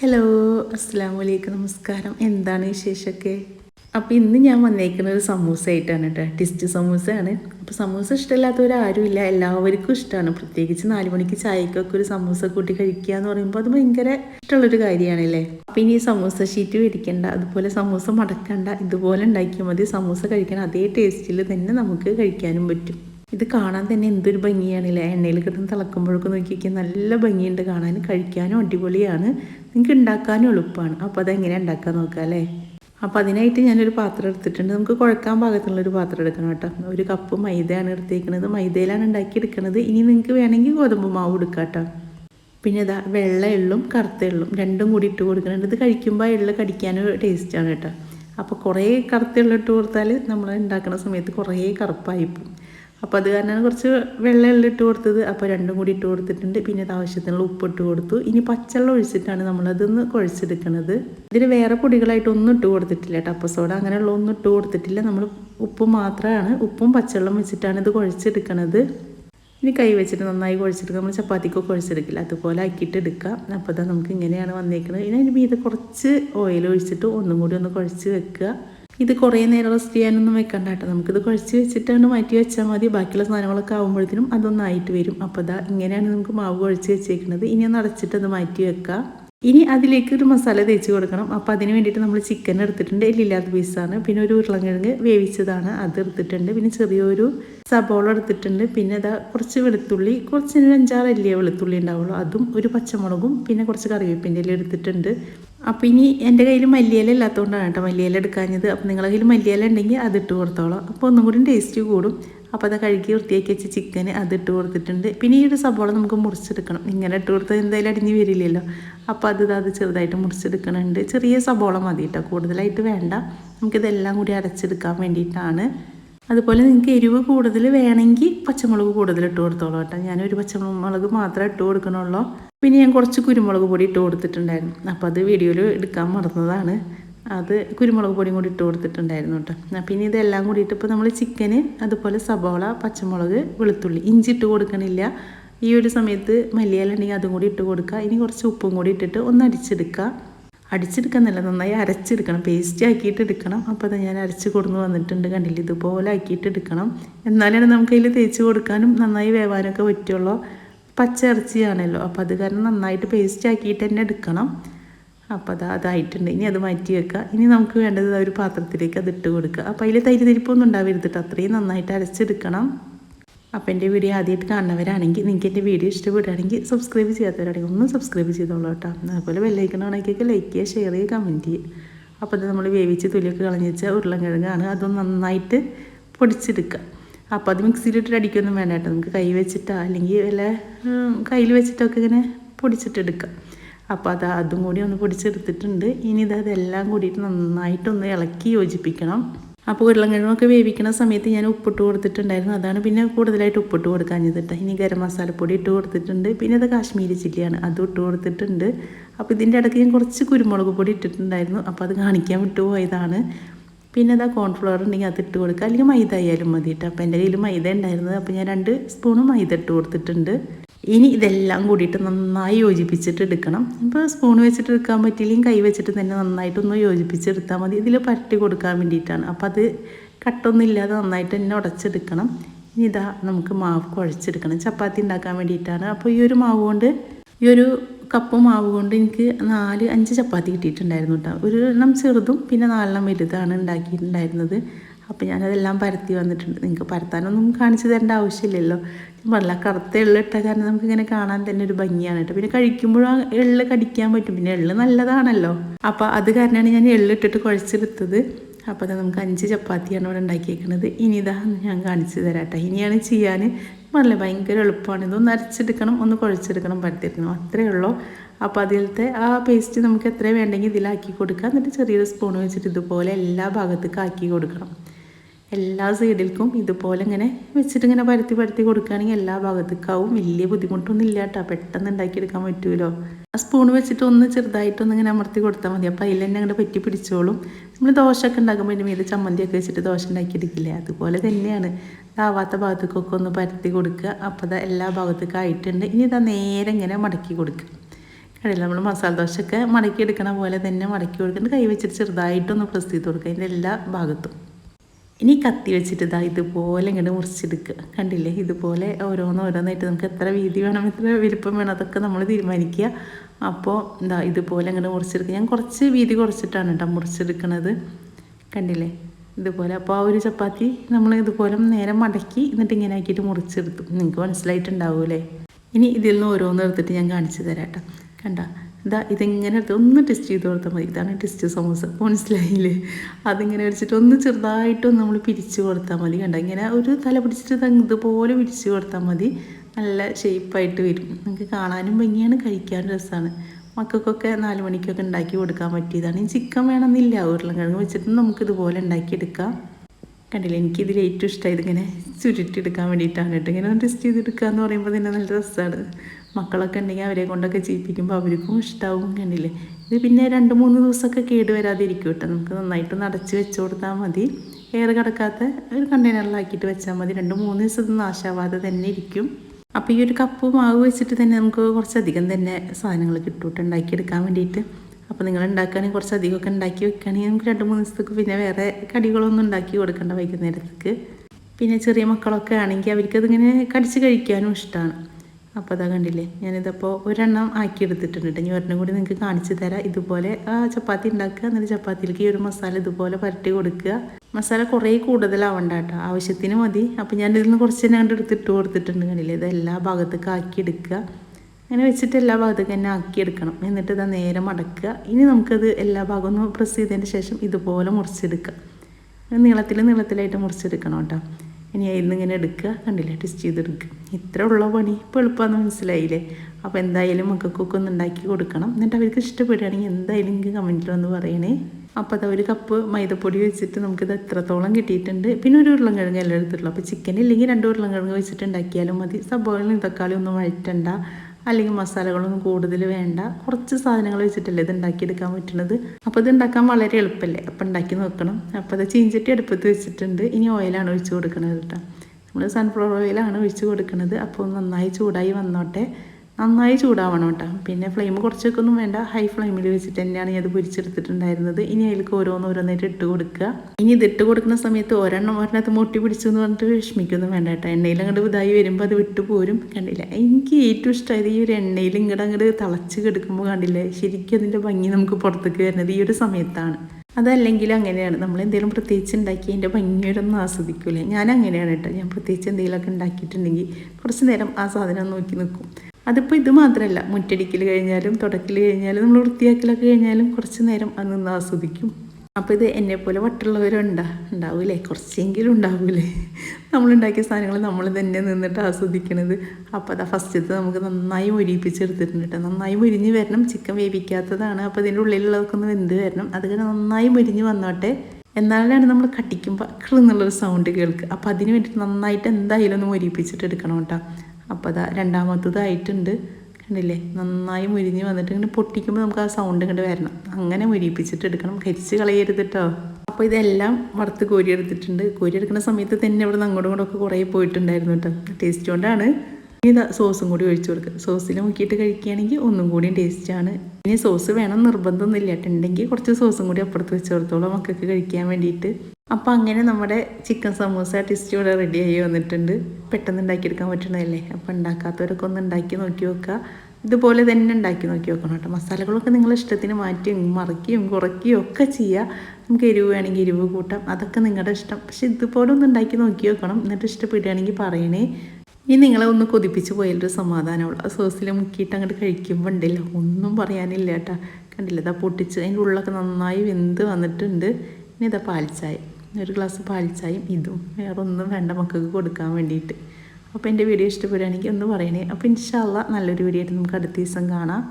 Hello അസ്സാം വലൈക്കും നമസ്കാരം. എന്താണ് വിശേഷമൊക്കെ? അപ്പോൾ ഇന്ന് ഞാൻ വന്നേക്കുന്നത് ഒരു സമൂസ ആയിട്ടാണ് കേട്ടോ. ടിസ്റ്റ് സമൂസയാണ്. അപ്പോൾ സമൂസ ഇഷ്ടമില്ലാത്തവരാരുമില്ല എല്ലാവർക്കും ഇഷ്ടമാണ്. പ്രത്യേകിച്ച് നാല് മണിക്ക് ചായക്കൊക്കെ ഒരു സമൂസ കൂട്ടി കഴിക്കുക എന്ന് പറയുമ്പോൾ അത് ഭയങ്കര ഇഷ്ടമുള്ളൊരു കാര്യമാണല്ലേ? അപ്പോൾ ഇനി സമൂസ ഷീറ്റ് മേടിക്കണ്ട അതുപോലെ സമൂസ മടക്കണ്ട. ഇതുപോലെ ഉണ്ടാക്കിയാൽ മതി. സമൂസ കഴിക്കണം അതേ ടേസ്റ്റിൽ തന്നെ നമുക്ക് കഴിക്കാനും പറ്റും. ഇത് കാണാൻ തന്നെ എന്തൊരു ഭംഗിയാണല്ലേ? എണ്ണയിൽ കിടന്ന് തിളക്കുമ്പോഴൊക്കെ നോക്കിയൊക്കെ നല്ല ഭംഗിയുണ്ട് കാണാൻ. കഴിക്കാനും അടിപൊളിയാണ്. നിങ്ങൾക്ക് ഉണ്ടാക്കാനും എളുപ്പമാണ്. അപ്പോൾ അതെങ്ങനെ ഉണ്ടാക്കാൻ നോക്കാം അല്ലേ? അപ്പോൾ അതിനായിട്ട് ഞാനൊരു പാത്രം എടുത്തിട്ടുണ്ട്. നമുക്ക് കുഴക്കാൻ പാകത്തിനുള്ളൊരു പാത്രം എടുക്കണം കേട്ടോ. ഒരു കപ്പ് മൈദയാണ് എടുത്തേക്കുന്നത്. മൈദയിലാണ് ഉണ്ടാക്കിയെടുക്കുന്നത് ഇനി നിങ്ങൾക്ക് വേണമെങ്കിൽ ഗോതമ്പ് മാവ് എടുക്കാം കേട്ടോ. പിന്നെ ഇതാ വെള്ള എള്ളും കറുത്ത എള്ളും രണ്ടും കൂടി ഇട്ട് കൊടുക്കുന്നുണ്ട് ഇത് കഴിക്കുമ്പോൾ എള്ള് കടിക്കാനൊരു ടേസ്റ്റാണ് കേട്ടോ. അപ്പോൾ കുറേ കറുത്ത എള്ളിട്ട് കൊടുത്താൽ നമ്മൾ ഉണ്ടാക്കുന്ന സമയത്ത് കുറേ കറുപ്പായിപ്പോവും അപ്പോൾ അത് കാരണമാണ് കുറച്ച് വെള്ളമെല്ലാം ഇട്ട് കൊടുത്തത്. അപ്പോൾ രണ്ടും കൂടി ഇട്ട് കൊടുത്തിട്ടുണ്ട്. പിന്നെ അത് ആവശ്യത്തിനുള്ള ഉപ്പ് ഇട്ട് കൊടുത്തു. ഇനി പച്ചവെള്ളം ഒഴിച്ചിട്ടാണ് നമ്മളതൊന്ന് കുഴച്ചെടുക്കുന്നത് ഇതിന് വേറെ പൊടികളായിട്ട് ഒന്നും ഇട്ട് കൊടുത്തിട്ടില്ല അപ്പോൾ സോഡ അങ്ങനെയുള്ള ഒന്നും ഇട്ട് കൊടുത്തിട്ടില്ല. നമ്മൾ ഉപ്പ് മാത്രമാണ് ഉപ്പും പച്ചവെള്ളം വെച്ചിട്ടാണ് ഇത് കുഴച്ചെടുക്കണത്. ഇനി കൈ വെച്ചിട്ട് നന്നായി കുഴച്ചെടുക്കുക നമ്മൾ ചപ്പാത്തിക്കൊക്കെ കുഴച്ചെടുക്കില്ല. അതുപോലെ ആക്കിയിട്ട് എടുക്കാം. അപ്പോൾ അതാ നമുക്ക് ഇങ്ങനെയാണ് വന്നേക്കുന്നത് ഇനി അതിന് മീതെ കുറച്ച് ഓയിൽ ഒഴിച്ചിട്ട് ഒന്നും കൂടി ഒന്ന് കുഴച്ച് വെക്കുക. ഇത് കുറേ നേരം റെസ്റ്റ് ചെയ്യാനൊന്നും വെക്കണ്ട കേട്ടോ. നമുക്കിത് കുഴച്ച് വെച്ചിട്ടാണ് മാറ്റി വെച്ചാൽ മതി. ബാക്കിയുള്ള സാധനങ്ങളൊക്കെ ആകുമ്പോഴത്തേനും അതൊന്നായിട്ട് വരും. അപ്പോൾ അതാ ഇങ്ങനെയാണ് നമുക്ക് മാവ് കുഴച്ച് വെച്ചേക്കുന്നത് ഇനി ഒന്ന് അടച്ചിട്ട് അത് മാറ്റി വെക്കാം. ഇനി അതിലേക്ക് ഒരു മസാല തേച്ച് കൊടുക്കണം. അപ്പോൾ അതിന് വേണ്ടിയിട്ട് നമ്മൾ ചിക്കൻ എടുത്തിട്ടുണ്ട്. എല്ലില്ലാത്ത പീസാണ് പിന്നെ ഒരു ഉരുളക്കിഴങ്ങ് വേവിച്ചതാണ്. അത് എടുത്തിട്ടുണ്ട്. പിന്നെ ചെറിയൊരു സബോള എടുത്തിട്ടുണ്ട്. പിന്നെ അതാ കുറച്ച് വെളുത്തുള്ളി. കുറച്ച് ഒരു അഞ്ചാറ് അല്ലിയ വെളുത്തുള്ളി ഉണ്ടാവുള്ളൂ. അതും ഒരു പച്ചമുളകും പിന്നെ കുറച്ച് കറിവേപ്പിന്റെ ഇല എടുത്തിട്ടുണ്ട്. അപ്പോൾ ഇനി എന്റെ കയ്യിൽ മല്ലിയില ഇല്ലാത്തതുകൊണ്ടാണ് കേട്ടോ മല്ലിയില എടുക്കാഞ്ഞത്. അപ്പോൾ നിങ്ങളുടെ കയ്യിൽ മല്ലിയില ഉണ്ടെങ്കിൽ അത് ഇട്ട് കൊടുത്തോളാം. അപ്പോൾ ഒന്നും കൂടി ടേസ്റ്റ് കൂടും. അപ്പോൾ അത് കഴുകി വൃത്തിയാക്കി വെച്ച ചിക്കന് അത് ഇട്ട് കൊടുത്തിട്ടുണ്ട്. പിന്നെ ഈ ഒരു സബോള നമുക്ക് മുറിച്ചെടുക്കണം. ഇങ്ങനെ ഇട്ട് കൊടുത്താൽ എന്തായാലും അടിഞ്ഞ് വരില്ലല്ലോ. അപ്പോൾ അത് അത് ചെറുതായിട്ട് മുറിച്ചെടുക്കണുണ്ട്. ചെറിയ സബോള മതി കേട്ടോ. കൂടുതലായിട്ട് വേണ്ട. നമുക്കിതെല്ലാം കൂടി അരച്ചെടുക്കാൻ വേണ്ടിയിട്ടാണ്. അതുപോലെ നിങ്ങൾക്ക് എരിവ് കൂടുതൽ വേണമെങ്കിൽ പച്ചമുളക് കൂടുതൽ ഇട്ട് കൊടുത്തോളൂ കേട്ടോ. ഞാനൊരു പച്ചമുളക് മാത്രമേ ഇട്ട് കൊടുക്കണുള്ളൂ. പിന്നെ ഞാൻ കുറച്ച് കുരുമുളക് പൊടി ഇട്ട് കൊടുത്തിട്ടുണ്ടായിരുന്നു. അപ്പോൾ അത് വീഡിയോയിൽ എടുക്കാൻ മറന്നതാണ്. അത് കുരുമുളക് പൊടിയും കൂടി ഇട്ട് കൊടുത്തിട്ടുണ്ടായിരുന്നു കേട്ടോ. പിന്നെ ഇതെല്ലാം കൂടിയിട്ട് ഇപ്പോൾ നമ്മൾ ചിക്കന് അതുപോലെ സബോള പച്ചമുളക് വെളുത്തുള്ളി ഇഞ്ചി ഇട്ട് കൊടുക്കണില്ല. ഈ ഒരു സമയത്ത് മല്ലിയാലുണ്ടെങ്കിൽ അതും കൂടി ഇട്ട് കൊടുക്കുക. ഇനി കുറച്ച് ഉപ്പും കൂടി ഇട്ടിട്ട് ഒന്ന് അടിച്ചെടുക്കുക. അടിച്ചെടുക്കുന്നില്ല നന്നായി അരച്ചെടുക്കണം. പേസ്റ്റ് ആക്കിയിട്ട് എടുക്കണം. അപ്പോൾ അത് ഞാൻ അരച്ച് കൊടുന്ന് വന്നിട്ടുണ്ട് കണ്ടില്ല? ഇതുപോലെ ആക്കിയിട്ട് എടുക്കണം. എന്നാലാണ് നമുക്ക് അതിൽ തേച്ച് കൊടുക്കാനും നന്നായി വേവാനൊക്കെ പറ്റുള്ളൂ. പച്ച ഇറച്ചിയാണല്ലോ അപ്പോൾ അത് കാരണം നന്നായിട്ട് പേസ്റ്റ് ആക്കിയിട്ട് തന്നെ എടുക്കണം. അപ്പോൾ അത് അതായിട്ടുണ്ട്. ഇനി അത് മാറ്റി വെക്കുക ഇനി നമുക്ക് വേണ്ടത് ഒരു പാത്രത്തിലേക്ക് അത് ഇട്ട് കൊടുക്കുക അപ്പോൾ അതിൽ തൈര് തിരിപ്പൊന്നും ഉണ്ടാവരുതിട്ട് അത്രയും നന്നായിട്ട് അരച്ചെടുക്കണം. അപ്പോൾ എന്റെ വീഡിയോ ആദ്യമായിട്ട് കാണുന്നവരാണെങ്കിൽ നിങ്ങൾക്ക് എന്റെ വീഡിയോ ഇഷ്ടപ്പെടുകയാണെങ്കിൽ സബ്സ്ക്രൈബ് ചെയ്യാത്തവരാണെങ്കിൽ ഒന്ന് സബ്സ്ക്രൈബ് ചെയ്തോളൂ കേട്ടോ അതുപോലെ ബെല്ലൈക്കണാണെങ്കിൽ ലൈക്ക് ചെയ്യുക ഷെയർ ചെയ്യുക കമന്റ് ചെയ്യുക. അപ്പോൾ അത് നമ്മൾ വേവിച്ച് തൊലിയൊക്കെ കളഞ്ഞ് വെച്ച ഉരുളൻകിഴങ്ങാണ്. അതൊന്ന് നന്നായിട്ട് പൊടിച്ചെടുക്കുക അപ്പോൾ അത് മിക്സിയിലിട്ടിട്ട് അടിക്കൊന്നും വേണ്ട കേട്ടോ. നമുക്ക് കൈ വെച്ചിട്ടോ അല്ലെങ്കിൽ വല്ല കയ്യിൽ വെച്ചിട്ടൊക്കെ ഇങ്ങനെ പൊടിച്ചിട്ടെടുക്കാം അപ്പോൾ അത് അതും കൂടി ഒന്ന് പൊടിച്ചെടുത്തിട്ടുണ്ട്. ഇനി ഇത് അതെല്ലാം കൂടിയിട്ട് നന്നായിട്ടൊന്ന് ഇളക്കി യോജിപ്പിക്കണം. അപ്പോൾ ഉരുളങ്കിഴങ്ങൊക്കെ വേവിക്കുന്ന സമയത്ത് ഞാൻ ഉപ്പിട്ട് കൊടുത്തിട്ടുണ്ടായിരുന്നു. അതാണ് പിന്നെ കൂടുതലായിട്ട് ഉപ്പിട്ട് കൊടുക്കാഞ്ഞത് കേട്ടോ. ഇനി ഗരം മസാലപ്പൊടി ഇട്ട് കൊടുത്തിട്ടുണ്ട്. പിന്നെ അത് കാശ്മീരി ചില്ലിയാണ് അതും ഇട്ട് കൊടുത്തിട്ടുണ്ട്. അപ്പോൾ ഇതിന്റെ ഇടയ്ക്ക് ഞാൻ കുറച്ച് കുരുമുളക് പൊടി ഇട്ടിട്ടുണ്ടായിരുന്നു. അപ്പോൾ അത് കാണിക്കാൻ വിട്ടുപോയതാണ്. പിന്നെ അതാ കോൺഫ്ലവർ ഉണ്ടെങ്കിൽ അത് ഇട്ട് കൊടുക്കുക അല്ലെങ്കിൽ മൈദ ആയാലും മതി കേട്ടോ അപ്പോൾ എന്റെ കയ്യിൽ മൈദ ഉണ്ടായിരുന്നത്. അപ്പോൾ ഞാൻ രണ്ട് സ്പൂണ് മൈദ ഇട്ട് കൊടുത്തിട്ടുണ്ട്. ഇനി ഇതെല്ലാം കൂടിയിട്ട് നന്നായി യോജിപ്പിച്ചിട്ട് എടുക്കണം. ഇപ്പോൾ സ്പൂൺ വെച്ചിട്ട് എടുക്കാൻ പറ്റില്ലെങ്കിൽ കൈ വെച്ചിട്ട് തന്നെ നന്നായിട്ടൊന്ന് യോജിപ്പിച്ചെടുത്താൽ മതി. ഇതിൽ പരട്ടി കൊടുക്കാൻ വേണ്ടിയിട്ടാണ്. അപ്പോൾ അത് കട്ടൊന്നും ഇല്ലാതെ നന്നായിട്ട് തന്നെ ഉടച്ചെടുക്കണം. ഇനി ഇതാ നമുക്ക് മാവ് കുഴച്ചെടുക്കണം. ചപ്പാത്തി ഉണ്ടാക്കാൻ വേണ്ടിയിട്ടാണ്. അപ്പോൾ ഈ ഒരു മാവ് കൊണ്ട് ഈ ഒരു കപ്പ് മാവ് കൊണ്ട് എനിക്ക് നാല് അഞ്ച് ചപ്പാത്തി കിട്ടിയിട്ടുണ്ടായിരുന്നു കേട്ടോ. ഒരു എണ്ണം ചെറുതും പിന്നെ നാലെണ്ണം വലുതാണ് ഉണ്ടാക്കിയിട്ടുണ്ടായിരുന്നത്. അപ്പോൾ ഞാനതെല്ലാം പരത്തി വന്നിട്ടുണ്ട്. നിങ്ങൾക്ക് പരത്താനൊന്നും കാണിച്ചു തരേണ്ട ആവശ്യമില്ലല്ലോ. നല്ല കറുത്ത എള്ള് ഇട്ട കാരണം നമുക്കിങ്ങനെ കാണാൻ തന്നെ ഒരു ഭംഗിയാണ് കേട്ടോ. പിന്നെ കഴിക്കുമ്പോഴും എള്ള് കടിക്കാൻ പറ്റും. പിന്നെ എള്ള് നല്ലതാണല്ലോ. അപ്പോൾ അത് കാരണമാണ് ഞാൻ എള്ളിട്ടിട്ട് കുഴച്ചെടുത്തത്. അപ്പോൾ അത് നമുക്ക് അഞ്ച് ചപ്പാത്തിയാണ് ഇവിടെ ഉണ്ടാക്കിയേക്കുന്നത് ഇനി ഇതാ ഞാൻ കാണിച്ചു തരാം കേട്ടോ. ഇനിയാണ് ചെയ്യാൻ വളരെ ഭയങ്കര എളുപ്പമാണ്. ഇതൊന്ന് അരച്ചെടുക്കണം ഒന്ന് കുഴച്ചെടുക്കണം പരത്തിയെടുക്കണം അത്രയേ ഉള്ളൂ. അപ്പോൾ അതിലത്തെ ആ പേസ്റ്റ് നമുക്ക് എത്ര വേണ്ടെങ്കിൽ ഇതിലാക്കി കൊടുക്കുക എന്നിട്ട് ചെറിയൊരു സ്പൂൺ വെച്ചിട്ട് ഇതുപോലെ എല്ലാ ഭാഗത്തേക്കും ആക്കി കൊടുക്കണം. എല്ലാ സൈഡിൽക്കും ഇതുപോലെ ഇങ്ങനെ വെച്ചിട്ട് ഇങ്ങനെ പരത്തി പരത്തി കൊടുക്കുകയാണെങ്കിൽ എല്ലാ ഭാഗത്തേക്കാവും വലിയ ബുദ്ധിമുട്ടൊന്നും ഇല്ല കേട്ടോ. പെട്ടെന്ന് ഉണ്ടാക്കിയെടുക്കാൻ പറ്റുമല്ലോ. ആ സ്പൂൺ വെച്ചിട്ട് ഒന്ന് ചെറുതായിട്ടൊന്ന് ഇങ്ങനെ അമർത്തി കൊടുത്താൽ മതി. അപ്പോൾ അതിൽ തന്നെ അങ്ങോട്ട് പറ്റി പിടിച്ചോളും. നമ്മൾ ദോശയൊക്കെ ഉണ്ടാക്കുമ്പോൾ ഇതിന് മീത് ചമ്മന്തിയൊക്കെ വെച്ചിട്ട് ദോശ ഉണ്ടാക്കിയെടുക്കില്ലേ? അതുപോലെ തന്നെയാണ്. ആവാത്ത ഭാഗത്തേക്കൊക്കെ ഒന്ന് പരത്തി കൊടുക്കുക. അപ്പോൾ എല്ലാ ഭാഗത്തേക്കും ആയിട്ടുണ്ട്. ഇനി ഇതാ നേരെ ഇങ്ങനെ മടക്കി കൊടുക്കുക. കഴിയില്ല നമ്മൾ മസാല ദോശയൊക്കെ മടക്കി എടുക്കണ പോലെ തന്നെ മടക്കി കൊടുക്കുന്നത് കൈ വെച്ചിട്ട് ചെറുതായിട്ടൊന്ന് പ്രസ് ചെയ്ത് കൊടുക്കുക അതിന്റെ എല്ലാ ഭാഗത്തും. ഇനി കത്തി വെച്ചിട്ട് ഇതാ ഇതുപോലെ ഇങ്ങനെ മുറിച്ചെടുക്കുക. കണ്ടില്ലേ? ഇതുപോലെ ഓരോന്ന് ഓരോന്നായിട്ട് നമുക്ക് എത്ര വീതി വേണം എത്ര വലിപ്പം വേണം അതൊക്കെ നമ്മൾ തീരുമാനിക്കുക. അപ്പോൾ എന്താ ഇതുപോലെ ഇങ്ങനെ മുറിച്ചെടുക്കുക. ഞാൻ കുറച്ച് വീതി കുറച്ചിട്ടാണ് കേട്ടോ മുറിച്ചെടുക്കണത്. കണ്ടില്ലേ? ഇതുപോലെ. അപ്പോൾ ആ ഒരു ചപ്പാത്തി നമ്മൾ ഇതുപോലെ നേരെ മടക്കി എന്നിട്ട് ഇങ്ങനെ ആക്കിയിട്ട് മുറിച്ചെടുത്തു. നിങ്ങൾക്ക് മനസ്സിലായിട്ടുണ്ടാവൂലേ ഇനി ഇതിൽ നിന്ന് ഓരോന്ന് എടുത്തിട്ട് ഞാൻ കാണിച്ചു തരാം കേട്ടോ കണ്ട? ഇതാ ഇതിങ്ങനെ എടുത്ത് ഒന്ന് ടെസ്റ്റ് ചെയ്ത് കൊടുത്താൽ മതി. ഇതാണ് ടെസ്റ്റ് സമൂസ. മനസ്സിലായില്ലേ? അതിങ്ങനെ വെച്ചിട്ട് ഒന്ന് ചെറുതായിട്ടൊന്ന് നമ്മൾ പിരിച്ച് കൊടുത്താൽ മതി. കണ്ട? ഇങ്ങനെ ഒരു തല പിടിച്ചിട്ട് ഇത് ഇതുപോലെ പിരിച്ച് കൊടുത്താൽ മതി. നല്ല ഷേപ്പായിട്ട് വരും. നിങ്ങൾക്ക് കാണാനും ഭംഗിയാണ് കഴിക്കാനും രസമാണ് മക്കൾക്കൊക്കെ നാല് മണിക്കൊക്കെ ഉണ്ടാക്കി കൊടുക്കാൻ പറ്റിയതാണ്. ഈ ചിക്കൻ വേണമെന്നില്ല. ഉരുളക്കിഴങ്ങ് വെച്ചിട്ട് നമുക്ക് ഇതുപോലെ ഉണ്ടാക്കിയെടുക്കാം. കണ്ടില്ലേ എനിക്കിതിൽ ഏറ്റവും ഇഷ്ടമായി ഇതിങ്ങനെ ചുരുട്ടിയെടുക്കാൻ വേണ്ടിയിട്ടാണ് കേട്ടോ. ഇങ്ങനെ ടെസ്റ്റ് ചെയ്തെടുക്കുക എന്ന് പറയുമ്പോൾ തന്നെ നല്ല രസമാണ്. മക്കളൊക്കെ ഉണ്ടെങ്കിൽ അവരെ കൊണ്ടൊക്കെ ചെയ്യിപ്പിക്കുമ്പോൾ അവർക്കും ഇഷ്ടമാവും കണ്ടില്ലേ? ഇത് പിന്നെ രണ്ട് മൂന്ന് ദിവസമൊക്കെ കേട് വരാതിരിക്കും കേട്ടോ. നമുക്ക് നന്നായിട്ട് നടച്ച് വെച്ച് കൊടുത്താൽ മതി. എയർ കിടക്കാത്ത ഒരു കണ്ടെയ്നറിലാക്കിയിട്ട് വെച്ചാൽ മതി. രണ്ട് മൂന്ന് ദിവസം നാശാവാതെ തന്നെ ഇരിക്കും. അപ്പോൾ ഈ ഒരു കപ്പ് മാവ് വെച്ചിട്ട് തന്നെ നമുക്ക് കുറച്ചധികം തന്നെ സാധനങ്ങൾ കിട്ടൂട്ട് ഉണ്ടാക്കിയെടുക്കാൻ വേണ്ടിയിട്ട്. അപ്പോൾ നിങ്ങൾ ഉണ്ടാക്കുകയാണെങ്കിൽ കുറച്ച് അധികമൊക്കെ ഉണ്ടാക്കി വെക്കുകയാണെങ്കിൽ നമുക്ക് രണ്ട് മൂന്ന് ദിവസത്തേക്ക് പിന്നെ വേറെ കടികളൊന്നും ഉണ്ടാക്കി കൊടുക്കേണ്ട വൈകുന്നേരത്തേക്ക്. പിന്നെ ചെറിയ മക്കളൊക്കെ ആണെങ്കിൽ അവർക്കതിങ്ങനെ കടിച്ച് കഴിക്കാനും ഇഷ്ടമാണ് അപ്പോൾ അതാ കണ്ടില്ലേ? ഞാനിതപ്പോൾ ഒരെണ്ണം ആക്കി എടുത്തിട്ടുണ്ട് ഇനി ഒരെണ്ണം കൂടി നിങ്ങൾക്ക് കാണിച്ചു തരാം. ഇതുപോലെ ചപ്പാത്തി ഉണ്ടാക്കുക എന്നിട്ട് ചപ്പാത്തിയിലേക്ക് ഈ ഒരു മസാല ഇതുപോലെ പരട്ടി കൊടുക്കുക. മസാല കുറേ കൂടുതലാവണ്ട കേട്ടോ. ആവശ്യത്തിന് മതി. അപ്പോൾ ഞാൻ നിന്ന് കുറച്ച് കണ്ട് എടുത്തിട്ട് കൊടുത്തിട്ടുണ്ട് കണ്ടില്ലേ? ഇത് എല്ലാ ഭാഗത്തേക്ക് ആക്കി എടുക്കുക അങ്ങനെ വെച്ചിട്ട് എല്ലാ ഭാഗത്തേക്ക് തന്നെ ആക്കി എടുക്കണം എന്നിട്ട് ഇതാ നേരെ മടക്കുക. ഇനി നമുക്കത് എല്ലാ ഭാഗവും ഒന്ന് പ്രസ് ചെയ്തതിന് ശേഷം ഇതുപോലെ മുറിച്ചെടുക്കാം നീളത്തിൽ നീളത്തിലായിട്ട് മുറിച്ചെടുക്കണം കേട്ടോ. ഇനി അതിൽ നിന്ന് ഇങ്ങനെ എടുക്കുക. കണ്ടില്ല? ടെസ്റ്റ് ചെയ്തെടുക്കുക. ഇത്ര ഉള്ള പണി ഇപ്പോൾ എളുപ്പമാണെന്ന് മനസ്സിലായില്ലേ? അപ്പോൾ എന്തായാലും മക്കൾക്കൊക്കെ ഒന്ന് ഉണ്ടാക്കി കൊടുക്കണം. എന്നിട്ട് അവർക്ക് ഇഷ്ടപ്പെടുകയാണെങ്കിൽ എന്തായാലും എനിക്ക് കമന്റിൽ വന്ന് പറയണേ. അപ്പോൾ അത് ഒരു കപ്പ് മൈദപ്പൊടി വെച്ചിട്ട് നമുക്കിത് എത്രത്തോളം കിട്ടിയിട്ടുണ്ട്. പിന്നെ ഒരു ഉരുളൻകിഴങ്ങ് എല്ലാം എടുത്തിട്ടുള്ളൂ. അപ്പോൾ ചിക്കൻ ഇല്ലെങ്കിൽ രണ്ട് ഉരുളൻകിഴങ്ങ് വെച്ചിട്ട് ഉണ്ടാക്കിയാലും മതി. സബോളിനും തക്കാളി ഒന്നും വഴറ്റണ്ട. അല്ലെങ്കിൽ മസാലകളൊന്നും കൂടുതൽ വേണ്ട. കുറച്ച് സാധനങ്ങൾ വെച്ചിട്ടല്ലേ ഇത് ഉണ്ടാക്കിയെടുക്കാൻ പറ്റുന്നത്. അപ്പോൾ ഇത് ഉണ്ടാക്കാൻ വളരെ എളുപ്പമല്ലേ. അപ്പോൾ ഉണ്ടാക്കി നോക്കണം. അപ്പോൾ അത് ചീഞ്ചട്ടി അടുപ്പത്ത് വെച്ചിട്ടുണ്ട്. ഇനി ഓയിലാണ് ഒഴിച്ച് കൊടുക്കുന്നത് കേട്ടോ. നമ്മൾ സൺഫ്ലവർ ഓയിലാണ് ഒഴിച്ച് കൊടുക്കുന്നത് അപ്പോൾ നന്നായി ചൂടായി വന്നോട്ടെ. നന്നായി ചൂടാവണം കേട്ടോ. പിന്നെ ഫ്ലെയിം കുറച്ചൊക്കെ ഒന്നും വേണ്ട ഹൈ ഫ്ലെയിമിൽ വെച്ചിട്ട് തന്നെയാണ് ഞാൻ അത് പൊരിച്ചെടുത്തിട്ടുണ്ടായിരുന്നത്. ഇനി അതിലേക്ക് ഓരോന്ന് ഓരോന്നായിട്ട് ഇട്ട് കൊടുക്കുക. ഇനി ഇത് ഇട്ട് കൊടുക്കുന്ന സമയത്ത് ഒരെണ്ണം ഒരെണ്ണത്ത് മുട്ടി പിടിച്ചു എന്ന് പറഞ്ഞിട്ട് വിഷമിക്കൊന്നും വേണ്ട കേട്ടോ. എണ്ണയിൽ അങ്ങോട്ട് ഇതായി വരുമ്പോൾ അത് വിട്ടു പോരും. കണ്ടില്ല? എനിക്ക് ഏറ്റവും ഇഷ്ടമായത് ഈ ഒരു എണ്ണയിൽ ഇങ്ങോട്ട് അങ്ങോട്ട് തിളച്ച് കിടക്കുമ്പോൾ കണ്ടില്ലേ? ശരിക്കും അതിന്റെ ഭംഗി നമുക്ക് പുറത്തേക്ക് വരുന്നത് ഈ ഒരു സമയത്താണ്. അതല്ലെങ്കിൽ അങ്ങനെയാണ്. നമ്മൾ എന്തെങ്കിലും പ്രത്യേകിച്ച് ഉണ്ടാക്കി അതിന്റെ ഭംഗിയോടൊന്നും ആസ്വദിക്കൂലേ. ഞാൻ അങ്ങനെയാണ് കേട്ടോ. ഞാൻ പ്രത്യേകിച്ച് എന്തെങ്കിലുമൊക്കെ ഉണ്ടാക്കിയിട്ടുണ്ടെങ്കിൽ കുറച്ച് നേരം ആ സാധനം നോക്കി നിൽക്കും. അതിപ്പോൾ ഇത് മാത്രമല്ല മുറ്റടിക്കൽ കഴിഞ്ഞാലും തുടക്കൽ കഴിഞ്ഞാലും നമ്മൾ വൃത്തിയാക്കലൊക്കെ കഴിഞ്ഞാലും കുറച്ച് നേരം അത് നിന്ന് ആസ്വദിക്കും. അപ്പോൾ ഇത് എന്നെപ്പോലെ വട്ടുള്ളവരുണ്ടാ ഉണ്ടാവൂലേ? കുറച്ചെങ്കിലും ഉണ്ടാവൂലേ? നമ്മളുണ്ടാക്കിയ സാധനങ്ങൾ നമ്മൾ തന്നെ നിന്നിട്ട് ആസ്വദിക്കണത്. അപ്പോൾ അതാ ഫസ്റ്റത്തെ നമുക്ക് നന്നായി മൊരിപ്പിച്ചെടുത്തിട്ടുണ്ട് കേട്ടോ. നന്നായി മുരിഞ്ഞ് വരണം. ചിക്കൻ വേവിക്കാത്തതാണ്. അപ്പോൾ അതിന്റെ ഉള്ളിലുള്ളതൊക്കെ ഒന്ന് വെന്ത് വരണം. അതിങ്ങനെ നന്നായി മുരിഞ്ഞ് വന്നോട്ടെ. എന്നാലാണ് നമ്മൾ കട്ടിക്കുമ്പോൾ എന്നുള്ളൊരു സൗണ്ട് കേൾക്കുക അപ്പോൾ അതിന് വേണ്ടിയിട്ട് നന്നായിട്ട് എന്തായാലും ഒന്ന് മൊരിപ്പിച്ചിട്ട് എടുക്കണം കേട്ടോ. അപ്പോൾ അതാ രണ്ടാമത്തതായിട്ടുണ്ട്. കണ്ടില്ലേ? നന്നായി മുരിഞ്ഞ് വന്നിട്ട് ഇങ്ങനെ പൊട്ടിക്കുമ്പോൾ നമുക്ക് ആ സൗണ്ട് ഇങ്ങോട്ട് വരണം. അങ്ങനെ മുരിപ്പിച്ചിട്ട് എടുക്കണം. കരിച്ച് കളയരുത് കേട്ടോ അപ്പോൾ ഇതെല്ലാം വറുത്ത് കോരി എടുത്തിട്ടുണ്ട് കോരി എടുക്കുന്ന സമയത്ത് തന്നെ ഇവിടെ നിന്ന് അങ്ങോട്ടും ഇങ്ങോട്ടും കുറേ പോയിട്ടുണ്ടായിരുന്നു കേട്ടോ ടേസ്റ്റ് കൊണ്ടാണ് ഇനി സോസും കൂടി ഒഴിച്ചു കൊടുക്കുക സോസിൽ മുക്കിയിട്ട് കഴിക്കുകയാണെങ്കിൽ ഒന്നും കൂടിയും ടേസ്റ്റാണ് ഇനി സോസ് വേണം നിർബന്ധമൊന്നുമില്ല. ഉണ്ടെങ്കിൽ കുറച്ച് സോസും കൂടി അപ്പുറത്ത് വെച്ച് കൊടുത്തോളാം മക്കൾക്ക് കഴിക്കാൻ വേണ്ടിയിട്ട്. അപ്പോൾ അങ്ങനെ നമ്മുടെ ചിക്കൻ സമൂസ ടെസ്റ്റ് ഇവിടെ ആയി വന്നിട്ടുണ്ട്. പെട്ടെന്ന് ഉണ്ടാക്കിയെടുക്കാൻ പറ്റണതല്ലേ? അപ്പോൾ ഉണ്ടാക്കാത്തവരൊക്കെ ഒന്ന് ഉണ്ടാക്കി നോക്കി വെക്കുക ഇതുപോലെ തന്നെ ഉണ്ടാക്കി നോക്കി നോക്കണം കേട്ടോ മസാലകളൊക്കെ നിങ്ങളുടെ ഇഷ്ടത്തിന് മാറ്റിയും മറക്കുകയും കുറയ്ക്കുകയും ഒക്കെ ചെയ്യുക നമുക്ക് എരിവ് വേണമെങ്കിൽ എരിവ് കൂട്ടാം. അതൊക്കെ നിങ്ങളുടെ ഇഷ്ടം. പക്ഷെ ഇതുപോലെ ഒന്ന് ഉണ്ടാക്കി നോക്കി നോക്കണം എന്നിട്ട് ഇഷ്ടപ്പെടുകയാണെങ്കിൽ പറയണേ. ഇനി നിങ്ങളെ ഒന്ന് കൊതിപ്പിച്ച് പോയാലൊരു സമാധാനമുള്ള. സോസിൽ മുക്കിയിട്ട് അങ്ങോട്ട് കഴിക്കുമ്പോൾ ഉണ്ടല്ലോ ഒന്നും പറയാനില്ല കേട്ടോ. കണ്ടില്ല? ഇതാ പൊട്ടിച്ച് അതിന്റെ ഉള്ളൊക്കെ നന്നായി വെന്ത് വന്നിട്ടുണ്ട്. ഇനി ഇതാ പാൽച്ചായ. ഒരു ഗ്ലാസ് പാൽച്ചായും ഇതും. വേറെ ഒന്നും വേണ്ട മക്കൾക്ക് കൊടുക്കാൻ വേണ്ടിയിട്ട്. അപ്പോൾ എന്റെ വീഡിയോ ഇഷ്ടപ്പെടുകയാണെങ്കിൽ ഒന്ന് പറയണേ. അപ്പോൾ ഇൻഷാല്ല നല്ലൊരു വീഡിയോ ആയിട്ട് നമുക്ക് അടുത്ത ദിവസം കാണാം.